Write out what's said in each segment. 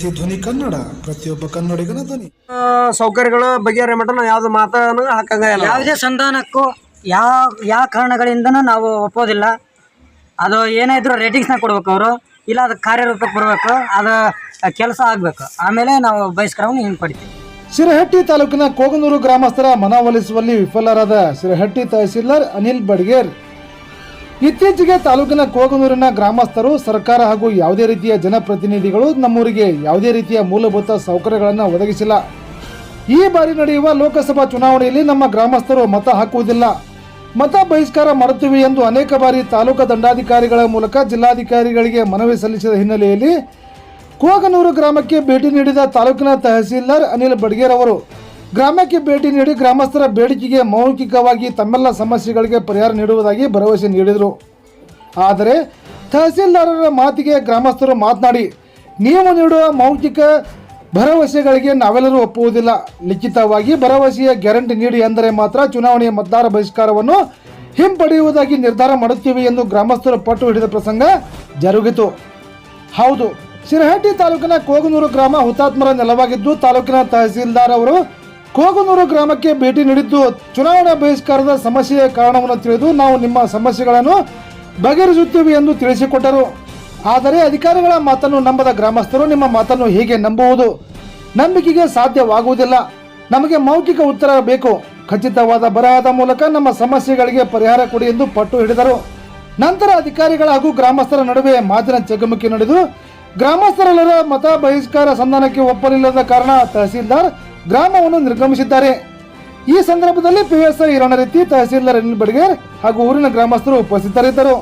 C ಧ್ವನಿ ಕನ್ನಡ ಪ್ರತಿಯೊಬ್ಬ ಕನ್ನಡಿಗನ ಧ್ವನಿ. ಸೌಕರ್ಯಗಳು ಬಗೆಹರಿ ಮಟ್ಟ ನಾವು ಯಾವ್ದು ಮಾತನ್ನು ಹಾಕಂಗ ಇಲ್ಲ. ಯಾವುದೇ ಸಂಧಾನಕ್ಕೂ ಯಾವ ಯಾವ ಕಾರಣಗಳಿಂದನೂ ನಾವು ಒಪ್ಪೋದಿಲ್ಲ. ಅದು ಏನೇ ಇದ್ರೂ ರೇಟಿಂಗ್ಸ್ನ ಕೊಡ್ಬೇಕು ಅವರು. ಇಲ್ಲ ಅದು ಕಾರ್ಯರೂಪಕ್ಕೆ ಬರಬೇಕು ಅದು ಕೆಲಸ ಆಗಬೇಕು. ಆಮೇಲೆ ನಾವು ಬಹಿಷ್ಕಾರವನ್ನು ಹಿಂಪಡಿತೀವಿ ಸಿರಹಟ್ಟಿ ತಾಲೂಕಿನ ಕೋಗನೂರು ಗ್ರಾಮಸ್ಥರ ಮನವೊಲಿಸುವಲ್ಲಿ ವಿಫಲರಾದ ಸಿರಹಟ್ಟಿ ತಹಸೀಲ್ದಾರ್ ಅನಿಲ್ ಬಡ್ಗೇರ್. ಇತ್ತೀಚೆಗೆ ತಾಲೂಕಿನ ಕೋಗನೂರಿನ ಗ್ರಾಮಸ್ಥರು ಸರ್ಕಾರ ಹಾಗೂ ಯಾವುದೇ ರೀತಿಯ ಜನಪ್ರತಿನಿಧಿಗಳು ನಮ್ಮೂರಿಗೆ ಯಾವುದೇ ರೀತಿಯ ಮೂಲಭೂತ ಸೌಕರ್ಯಗಳನ್ನು ಒದಗಿಸಿಲ್ಲ. ಈ ಬಾರಿ ನಡೆಯುವ ಲೋಕಸಭಾ ಚುನಾವಣೆಯಲ್ಲಿ ನಮ್ಮ ಗ್ರಾಮಸ್ಥರು ಮತ ಹಾಕುವುದಿಲ್ಲ. ಮತ ಬಹಿಷ್ಕಾರ ಮಾಡುತ್ತಿವೆ ಎಂದು ಅನೇಕ ಬಾರಿ ತಾಲೂಕು ದಂಡಾಧಿಕಾರಿಗಳ ಮೂಲಕ ಜಿಲ್ಲಾಧಿಕಾರಿಗಳಿಗೆ ಮನವಿ ಸಲ್ಲಿಸಿದ ಹಿನ್ನೆಲೆಯಲ್ಲಿ ಕೋಗನೂರು ಗ್ರಾಮಕ್ಕೆ ಭೇಟಿ ನೀಡಿದ ತಾಲೂಕಿನ ತಹಸೀಲ್ದಾರ್ ಅನಿಲ್ ಬಡ್ಗೇರ್ ಅವರು ಗ್ರಾಮಕ್ಕೆ ಭೇಟಿ ನೀಡಿ ಗ್ರಾಮಸ್ಥರ ಬೇಡಿಕೆಗೆ ಮೌಖಿಕವಾಗಿ ತಮ್ಮೆಲ್ಲ ಸಮಸ್ಯೆಗಳಿಗೆ ಪರಿಹಾರ ನೀಡುವುದಾಗಿ ಭರವಸೆ ನೀಡಿದರು. ಆದರೆ ತಹಸೀಲ್ದಾರರ ಮಾತಿಗೆ ಗ್ರಾಮಸ್ಥರು ಮಾತನಾಡಿ, ನೀವು ನೀಡುವ ಮೌಖಿಕ ಭರವಸೆಗಳಿಗೆ ನಾವೆಲ್ಲರೂ ಒಪ್ಪುವುದಿಲ್ಲ. ಲಿಖಿತವಾಗಿ ಭರವಸೆಯ ಗ್ಯಾರಂಟಿ ನೀಡಿ ಎಂದರೆ ಮಾತ್ರ ಚುನಾವಣೆಯ ಮತದಾರ ಬಹಿಷ್ಕಾರವನ್ನು ಹಿಂಪಡೆಯುವುದಾಗಿ ನಿರ್ಧಾರ ಮಾಡುತ್ತೇವೆ ಎಂದು ಗ್ರಾಮಸ್ಥರು ಪಟ್ಟು ಹಿಡಿದ ಪ್ರಸಂಗ ಜರುಗಿತು. ಹೌದು, ಶಿರಹಟ್ಟಿ ತಾಲೂಕಿನ ಕೋಗನೂರು ಗ್ರಾಮ ಹುತಾತ್ಮರ ನೆಲವಾಗಿದ್ದು ತಾಲೂಕಿನ ತಹಸೀಲ್ದಾರ್ ಅವರು ಕೋಗನೂರು ಗ್ರಾಮಕ್ಕೆ ಭೇಟಿ ನೀಡಿದ್ದು ಚುನಾವಣಾ ಬಹಿಷ್ಕಾರದ ಸಮಸ್ಯೆಯ ಕಾರಣವನ್ನು ತಿಳಿದು ನಾವು ನಿಮ್ಮ ಸಮಸ್ಯೆಗಳನ್ನು ಬಗೆಹರಿಸುತ್ತೇವೆ ಎಂದು ತಿಳಿಸಿಕೊಟ್ಟರು. ಆದರೆ ಅಧಿಕಾರಿಗಳ ಮಾತನ್ನು ನಂಬದ ಗ್ರಾಮಸ್ಥರು ನಿಮ್ಮ ಮಾತನ್ನು ಹೇಗೆ ನಂಬುವುದು? ನಂಬಿಕೆಗೆ ಸಾಧ್ಯವಾಗುವುದಿಲ್ಲ. ನಮಗೆ ಮೌಖಿಕ ಉತ್ತರ ಬೇಕು. ಖಚಿತವಾದ ಬರಹದ ಮೂಲಕ ನಮ್ಮ ಸಮಸ್ಯೆಗಳಿಗೆ ಪರಿಹಾರ ಕೊಡಿ ಎಂದು ಪಟ್ಟು ಹಿಡಿದರು. ನಂತರ ಅಧಿಕಾರಿಗಳ ಹಾಗೂ ಗ್ರಾಮಸ್ಥರ ನಡುವೆ ಮಾತಿನ ಚಕಮಕಿ ನಡೆದು ಗ್ರಾಮಸ್ಥರೆಲ್ಲರ ಮತ ಬಹಿಷ್ಕಾರ ಸಂಧಾನಕ್ಕೆ ಒಪ್ಪಲಿಲ್ಲದ ಕಾರಣ ತಹಸೀಲ್ದಾರ್ ಗ್ರಾಮವನ್ನು ನಿರ್ಗಮಿಸಿದ್ದಾರೆ. ಈ ಸಂದರ್ಭದಲ್ಲಿ ಪಿಎಸ್ಐ ರೀತಿ ತಹಸೀಲ್ದಾರ್ ಅನಿಲ್ ಬಡ್ಗೇರ್ ಹಾಗೂ ಊರಿನ ಗ್ರಾಮಸ್ಥರು ಉಪಸ್ಥಿತರಿದ್ದರು.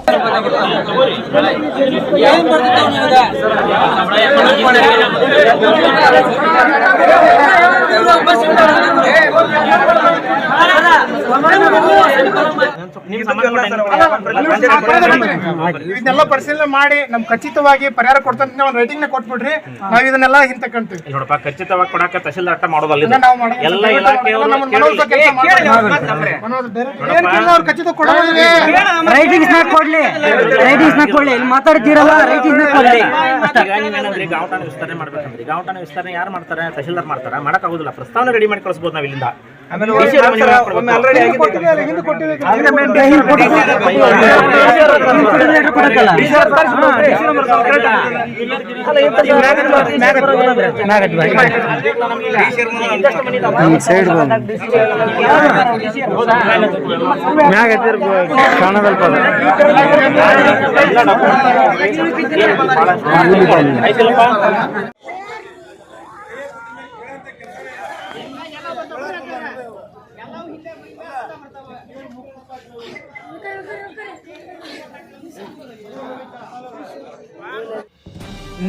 ಇದನ್ನೆಲ್ಲ ಪರಿಶೀಲನೆ ಮಾಡಿ ನಮ್ ಖಚಿತವಾಗಿ ಪರಿಹಾರ ಕೊಡ್ತಂತ ಒಂದು ರೇಟಿಂಗ್ನ ಕೊಟ್ಬಿಡ್ರಿ. ನಾವ್ ಇದನ್ನೆಲ್ಲ ಹಿಂತಕ್ಕಂತೀವಿ. ನೋಡಪ್ಪ ಖಚಿತವಾಗಿ ಕೊಡಕ ತಹಸೀಲ್ದಾರ್ ಅಟ್ಟ ಮಾಡೋದಲ್ಲ. ಎಲ್ಲ ಖಚಿತ ಕೊಡೋದಿದೆ. ರೈಟಿಂಗ್ಸ್ನ ಕೊಡ್ಲಿ. ರೈಟಿಂಗ್ಸ್ನ ಕೊಡ್ಲಿ. ಇಲ್ಲಿ ಮಾತಾಡ್ತೀರಲ್ಲ ನ ಕೊಡ್ಲಿ. ಈಗ ಗಾಂವಟಾನ ವಿಸ್ತರಣೆ ಮಾಡ್ಬೇಕಂದ್ರೆ ಗಾಂವಟಾನ ವಿಸ್ತರಣೆ ಯಾರು ಮಾಡ್ತಾರೆ? ತಹಶೀಲ್ದಾರ್ ಮಾಡ್ತಾರ? ಮಾಡಕ್ ಆಗುದಿಲ್ಲ ಪ್ರಸ್ತಾವನೆ ರೆಡಿ ಮಾಡಿ ಕಳಿಸಬಹುದು ನಾವ್ ಇಲ್ಲಿಂದ ಅವ್ರ ಮನೆಗೆ ಹಾಕ್ಕೊಡ್ಬೇಕು. ಹಿಂದೆ ಕೊಟ್ಟಿದ್ದಾರೆ, ಹಿಂದೆ ಕೊಟ್ಟಿದ್ದಾರೆ.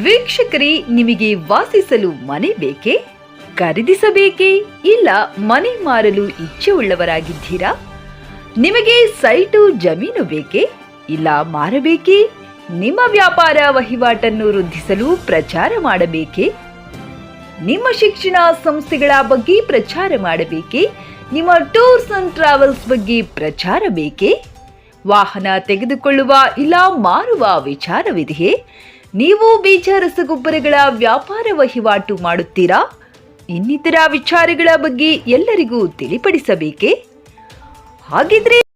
ವೀಕ್ಷಕರೇ, ನಿಮಗೆ ವಾಸಿಸಲು ಮನೆ ಬೇಕೇ? ಖರೀದಿಸಬೇಕೇ? ಇಲ್ಲ, ಮನೆ ಮಾರಲು ಇಚ್ಛೆ ಉಳ್ಳವರಾಗಿದ್ದೀರಾ ನಿಮಗೆ ಸೈಟು, ಜಮೀನು ಬೇಕೇ? ಇಲ್ಲ, ಮಾರಬೇಕೇ? ನಿಮ್ಮ ವ್ಯಾಪಾರ ವಹಿವಾಟನ್ನು ವೃದ್ಧಿಸಲು ಪ್ರಚಾರ ಮಾಡಬೇಕೇ? ನಿಮ್ಮ ಶಿಕ್ಷಣ ಸಂಸ್ಥೆಗಳ ಬಗ್ಗೆ ಪ್ರಚಾರ ಮಾಡಬೇಕೇ? ನಿಮ್ಮ ಟೂರ್ಸ್ ಅಂಡ್ ಟ್ರಾವೆಲ್ಸ್ ಬಗ್ಗೆ ಪ್ರಚಾರ ಬೇಕೇ? ವಾಹನ ತೆಗೆದುಕೊಳ್ಳುವ ಇಲ್ಲ ಮಾರುವ ವಿಚಾರವಿದೆಯೇ? ನೀವು ಬೀಜ ರಸಗೊಬ್ಬರಗಳ ವ್ಯಾಪಾರ ವಹಿವಾಟು ಮಾಡುತ್ತೀರಾ? ಇನ್ನಿತರ ವಿಚಾರಗಳ ಬಗ್ಗೆ ಎಲ್ಲರಿಗೂ ತಿಳಿಪಡಿಸಬೇಕೇ? ಹಾಗಿದ್ರೆ